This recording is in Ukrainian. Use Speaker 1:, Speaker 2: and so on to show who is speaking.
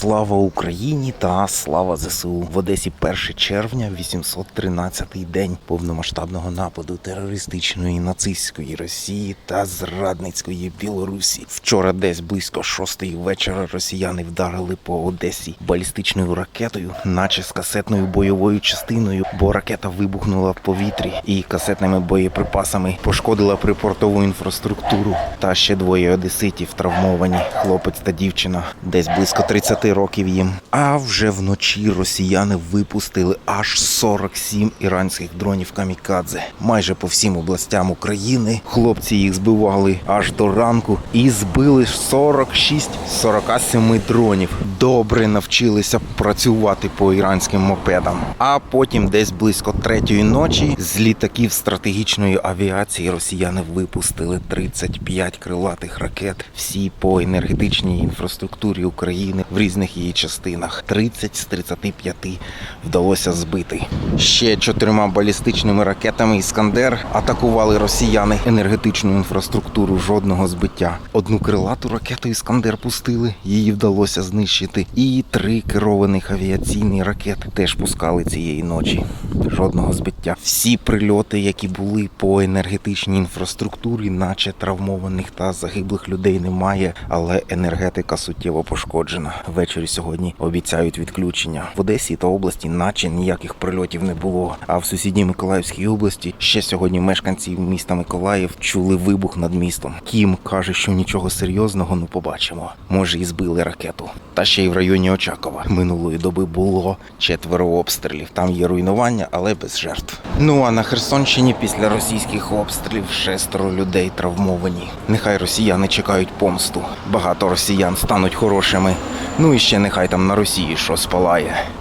Speaker 1: Слава Україні та слава ЗСУ в Одесі 1 червня, 813-й день повномасштабного нападу терористичної нацистської Росії та зрадницької Білорусі. Вчора, десь близько шостої вечора, росіяни вдарили по Одесі балістичною ракетою, наче з касетною бойовою частиною, бо ракета вибухнула в повітрі і касетними боєприпасами пошкодила припортову інфраструктуру. Та ще двоє одеситів травмовані, хлопець та дівчина, десь близько 30 років їм. А вже вночі росіяни випустили аж 47 іранських дронів камікадзе майже по всім областям України. Хлопці їх збивали аж до ранку і збили 46-47 дронів. Добре навчилися працювати по іранським мопедам. А потім, десь близько третьої ночі, з літаків стратегічної авіації росіяни випустили 35 крилатих ракет, всі по енергетичній інфраструктурі України в різних її частинах. 30 з 35 вдалося збити. Ще чотирма балістичними ракетами Іскандер атакували росіяни енергетичну інфраструктуру жодного збиття. Одну крилату ракету Іскандер пустили, її вдалося знищити. І три керованих авіаційні ракети теж пускали цієї ночі. Жодного збиття. Всі прильоти, які були по енергетичній інфраструктурі, наче травмованих та загиблих людей немає, але енергетика суттєво пошкоджена. Ввечері сьогодні обіцяють відключення в Одесі та області, наче ніяких прильотів не було. А в сусідній Миколаївській області ще сьогодні мешканці міста Миколаїв чули вибух над містом. Кім каже, що нічого серйозного не побачимо. Може, і збили ракету. Та ще й в районі Очакова минулої доби було четверо обстрілів. Там є руйнування, але без жертв. Ну а на Херсонщині після російських обстрілів шестеро людей травмовані. Нехай росіяни чекають помсту. Багато росіян стануть хорошими. Ну і ще нехай там на Росії що спалає.